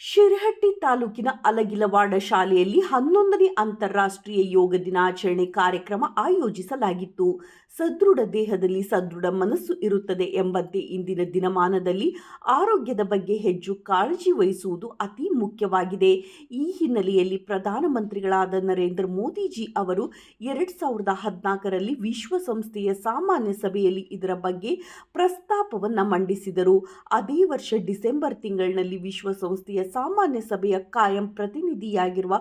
ಶಿರಹಟ್ಟಿ ತಾಲೂಕಿನ ಅಲಗಿಲವಾಡ ಶಾಲೆಯಲ್ಲಿ ಹನ್ನೊಂದನೇ ಅಂತಾರಾಷ್ಟ್ರೀಯ ಯೋಗ ದಿನಾಚರಣೆ ಕಾರ್ಯಕ್ರಮ ಆಯೋಜಿಸಲಾಗಿತ್ತು. ಸದೃಢ ದೇಹದಲ್ಲಿ ಸದೃಢ ಮನಸ್ಸು ಇರುತ್ತದೆ ಎಂಬಂತೆ ಇಂದಿನ ದಿನಮಾನದಲ್ಲಿ ಆರೋಗ್ಯದ ಬಗ್ಗೆ ಹೆಚ್ಚು ಕಾಳಜಿ ವಹಿಸುವುದು ಅತಿ ಮುಖ್ಯವಾಗಿದೆ. ಈ ಹಿನ್ನೆಲೆಯಲ್ಲಿ ಪ್ರಧಾನಮಂತ್ರಿಗಳಾದ ನರೇಂದ್ರ ಮೋದಿಜಿ ಅವರು ಎರಡು ಸಾವಿರದ ಹದಿನಾಲ್ಕರಲ್ಲಿ ವಿಶ್ವಸಂಸ್ಥೆಯ ಸಾಮಾನ್ಯ ಸಭೆಯಲ್ಲಿ ಇದರ ಬಗ್ಗೆ ಪ್ರಸ್ತಾಪವನ್ನು ಮಂಡಿಸಿದರು. ಅದೇ ವರ್ಷ ಡಿಸೆಂಬರ್ ತಿಂಗಳಿನಲ್ಲಿ ವಿಶ್ವಸಂಸ್ಥೆಯ ಸಾಮಾನ್ಯ ಸಭೆಯ ಕಾಯಂ ಪ್ರತಿನಿಧಿಯಾಗಿರುವ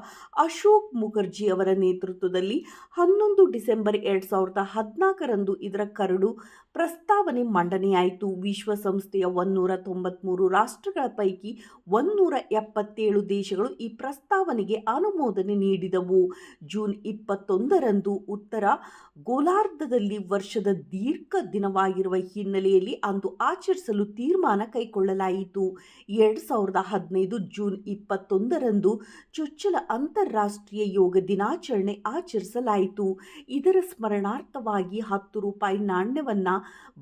ಅಶೋಕ್ ಮುಖರ್ಜಿ ಅವರ ನೇತೃತ್ವದಲ್ಲಿ ಹನ್ನೊಂದು ಡಿಸೆಂಬರ್ ಎರಡು ಸಾವಿರದ ಹದಿನಾಲ್ಕರಂದು ಇದರ ಕರಡು ಪ್ರಸ್ತಾವನೆ ಮಂಡನೆಯಾಯಿತು. ವಿಶ್ವಸಂಸ್ಥೆಯ ಒನ್ನೂರ ತೊಂಬತ್ತ್ಮೂರು ರಾಷ್ಟ್ರಗಳ ಪೈಕಿ ಒನ್ನೂರ ಎಪ್ಪತ್ತೇಳು ದೇಶಗಳು ಈ ಪ್ರಸ್ತಾವನೆಗೆ ಅನುಮೋದನೆ ನೀಡಿದವು. ಜೂನ್ ಇಪ್ಪತ್ತೊಂದರಂದು ಉತ್ತರ ಗೋಲಾರ್ಧದಲ್ಲಿ ವರ್ಷದ ದೀರ್ಘ ದಿನವಾಗಿರುವ ಹಿನ್ನೆಲೆಯಲ್ಲಿ ಅಂದು ಆಚರಿಸಲು ತೀರ್ಮಾನ ಕೈಗೊಳ್ಳಲಾಯಿತು. ಎರಡು ಸಾವಿರದ ಹದಿನೈದು ಜೂನ್ ಇಪ್ಪತ್ತೊಂದರಂದು ಚೊಚ್ಚಲ ಅಂತಾರಾಷ್ಟ್ರೀಯ ಯೋಗ ದಿನಾಚರಣೆ ಆಚರಿಸಲಾಯಿತು. ಇದರ ಸ್ಮರಣಾರ್ಥವಾಗಿ ಹತ್ತು ರೂಪಾಯಿ ನಾಣ್ಯವನ್ನು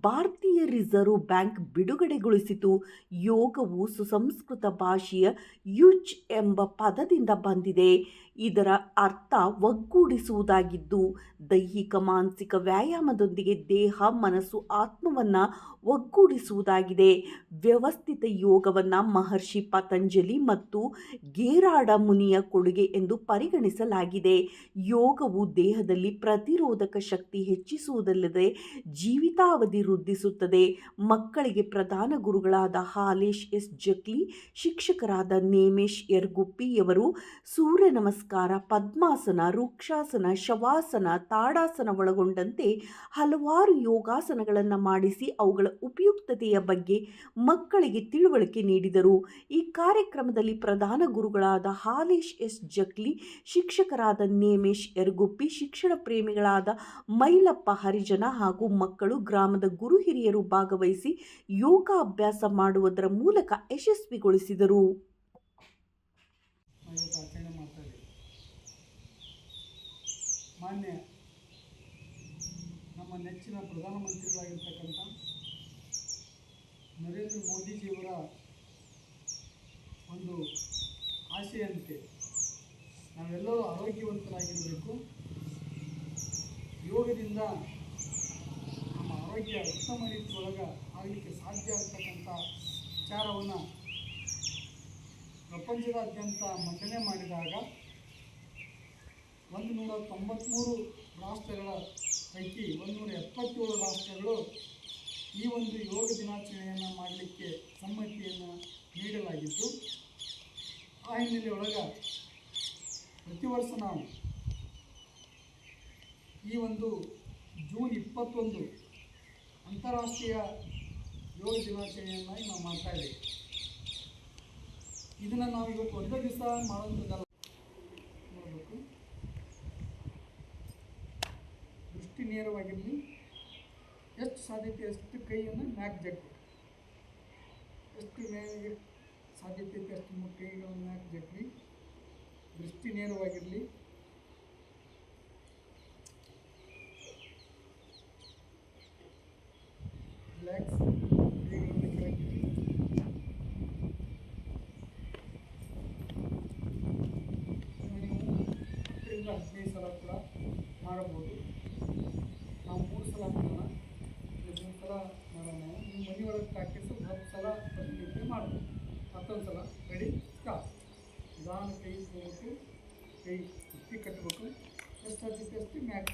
ಭಾರತೀಯ ರಿಸರ್ವ್ ಬ್ಯಾಂಕ್ ಬಿಡುಗಡೆಗೊಳಿಸಿತು. ಯೋಗವು ಸುಸಂಸ್ಕೃತ ಭಾಷೆಯ ಯುಚ್ ಎಂಬ ಪದದಿಂದ ಬಂದಿದೆ. ಇದರ ಅರ್ಥ ಒಗ್ಗೂಡಿಸುವುದಾಗಿದ್ದು, ದೈಹಿಕ ಮಾನಸಿಕ ವ್ಯಾಯಾಮದೊಂದಿಗೆ ದೇಹ, ಮನಸ್ಸು, ಆತ್ಮವನ್ನು ಒಗ್ಗೂಡಿಸುವುದಾಗಿದೆ. ವ್ಯವಸ್ಥಿತ ಯೋಗವನ್ನು ಮಹರ್ಷಿ ಪತಂಜಲಿ ಮತ್ತು ಗೇರಾಡ ಮುನಿಯ ಕೊಡುಗೆ ಎಂದು ಪರಿಗಣಿಸಲಾಗಿದೆ. ಯೋಗವು ದೇಹದಲ್ಲಿ ಪ್ರತಿರೋಧಕ ಶಕ್ತಿ ಹೆಚ್ಚಿಸುವುದಲ್ಲದೆ ಜೀವಿತಾವಧಿ ವೃದ್ಧಿಸುತ್ತದೆ. ಮಕ್ಕಳಿಗೆ ಪ್ರಧಾನ ಗುರುಗಳಾದ ಹಾಲೇಶ್ ಎಸ್ ಜಕ್ಲಿ, ಶಿಕ್ಷಕರಾದ ನೇಮೇಶ್ ಯರ್ಗುಪ್ಪಿಯವರು ಸೂರ್ಯ ನಮಸ್ಕಾರ ಪದ್ಮಾಸನ ವೃಕ್ಷಾಸನ ಶವಾಸನ, ತಾಡಾಸನ ಒಳಗೊಂಡಂತೆ ಹಲವಾರು ಯೋಗಾಸನಗಳನ್ನು ಮಾಡಿಸಿ ಅವುಗಳ ಉಪಯುಕ್ತತೆಯ ಬಗ್ಗೆ ಮಕ್ಕಳಿಗೆ ತಿಳುವಳಿಕೆ ನೀಡಿದರು. ಈ ಕಾರ್ಯಕ್ರಮದಲ್ಲಿ ಪ್ರಧಾನ ಗುರುಗಳಾದ ಹಾಲೇಶ್ ಎಸ್ ಜಕ್ಲಿ, ಶಿಕ್ಷಕರಾದ ನೇಮೇಶ್ ಯರ್ಗುಪ್ಪಿ, ಶಿಕ್ಷಣ ಪ್ರೇಮಿಗಳಾದ ಮೈಲಪ್ಪ ಹರಿಜನ ಹಾಗೂ ಮಕ್ಕಳು ಗ್ರಾಮದ ಗುರು ಹಿರಿಯರು ಭಾಗವಹಿಸಿ ಯೋಗಾಭ್ಯಾಸ ಮಾಡುವುದರ ಮೂಲಕ ಯಶಸ್ವಿಗೊಳಿಸಿದರು ಇವತ್ತು ಆಚರಣೆ ಮಾಡ್ತಾ ಇದ್ದೀವಿ ಮಾನ್ಯ ನಮ್ಮ ನೆಚ್ಚಿನ ಪ್ರಧಾನಮಂತ್ರಿಗಳಾಗಿರ್ತಕ್ಕಂಥ ನರೇಂದ್ರ ಮೋದಿಜಿಯವರ ಒಂದು ಆಶೆಯಂತೆ ನಾವೆಲ್ಲರೂ ಆರೋಗ್ಯವಂತರಾಗಿರಬೇಕು. ಯೋಗದಿಂದ ನಮ್ಮ ಆರೋಗ್ಯ ಉತ್ತಮ ರೀತಿಯೊಳಗೆ ಆಗಲಿಕ್ಕೆ ಸಾಧ್ಯ ಆಗ್ತಕ್ಕಂಥ ವಿಚಾರವನ್ನು ಪ್ರಪಂಚದಾದ್ಯಂತ ಮಂಡನೆ ಮಾಡಿದಾಗ ಒಂದು ನೂರ ತೊಂಬತ್ತ್ಮೂರು ರಾಷ್ಟ್ರಗಳ ಪೈಕಿ ಒಂದು ನೂರ ಎಪ್ಪತ್ತೇಳು ರಾಷ್ಟ್ರಗಳು ಈ ಒಂದು ಯೋಗ ದಿನಾಚರಣೆಯನ್ನು ಮಾಡಲಿಕ್ಕೆ ಸಮ್ಮತಿಯನ್ನು ನೀಡಲಾಗಿದ್ದು, ಆ ಹಿನ್ನೆಲೆಯೊಳಗೆ ಪ್ರತಿ ವರ್ಷ ನಾವು ಈ ಒಂದು ಜೂನ್ ಇಪ್ಪತ್ತೊಂದು ಅಂತಾರಾಷ್ಟ್ರೀಯ ಯೋಗ ದಿನಾಚರಣೆಯನ್ನಾಗಿ ನಾವು ಮಾಡ್ತಾ ಇದ್ದೀವಿ. ಇದನ್ನು ನಾವು ಇವತ್ತು ಒಂದೇ ದಿವಸ ಮಾಡುವಂಥದ್ದಲ್ಲ ನೋಡಬೇಕು ದೃಷ್ಟಿ ನೇರವಾಗಿರಲಿ. ಎಷ್ಟು ಸಾಧ್ಯತೆ, ಅಷ್ಟು ಕೈಯನ್ನು ಮ್ಯಾಕ್ ಜಗ್ಬೇಕು ಎಷ್ಟು ಮೇಲೆ ಸಾಧ್ಯತೆ ಐತೆ ಅಷ್ಟು ಕೈಗಳನ್ನು ಮ್ಯಾಕ್ ಜಗ್ಲಿ ದೃಷ್ಟಿ ನೇರವಾಗಿರಲಿ. ರಿಲ್ಯಾಕ್ಸ್ ಕೈಗಳನ್ನು ಹದಿನೈದು ಸಲ ಕೂಡ ಮಾಡಬಹುದು. ಸಲ ಮಾಡೋಣ ಇಲ್ಲ ಮೂರು ಸಲ ಮಾಡೋಣ ನಿಮ್ಮ ಮನೆಯೊಳಗೆ ಪ್ರಾಕ್ಟೀಸ್ ಹತ್ತು ಸಲ ಪ್ರತಿನಿತ್ಯ ಮಾಡ್ಬೋದು ಹತ್ತೊಂದು ಸಲ ರೆಡಿ ಸ್ಟಾರ್ಟ್ ನಿಧಾನ ಕೈ ಹೋಗ್ಬೇಕು ಕೈ ಕುಸ್ತಿ ಕಟ್ಟಬೇಕು ಎಷ್ಟು ಹತ್ತಿತ್ತು ಅಷ್ಟು ಮ್ಯಾಕ್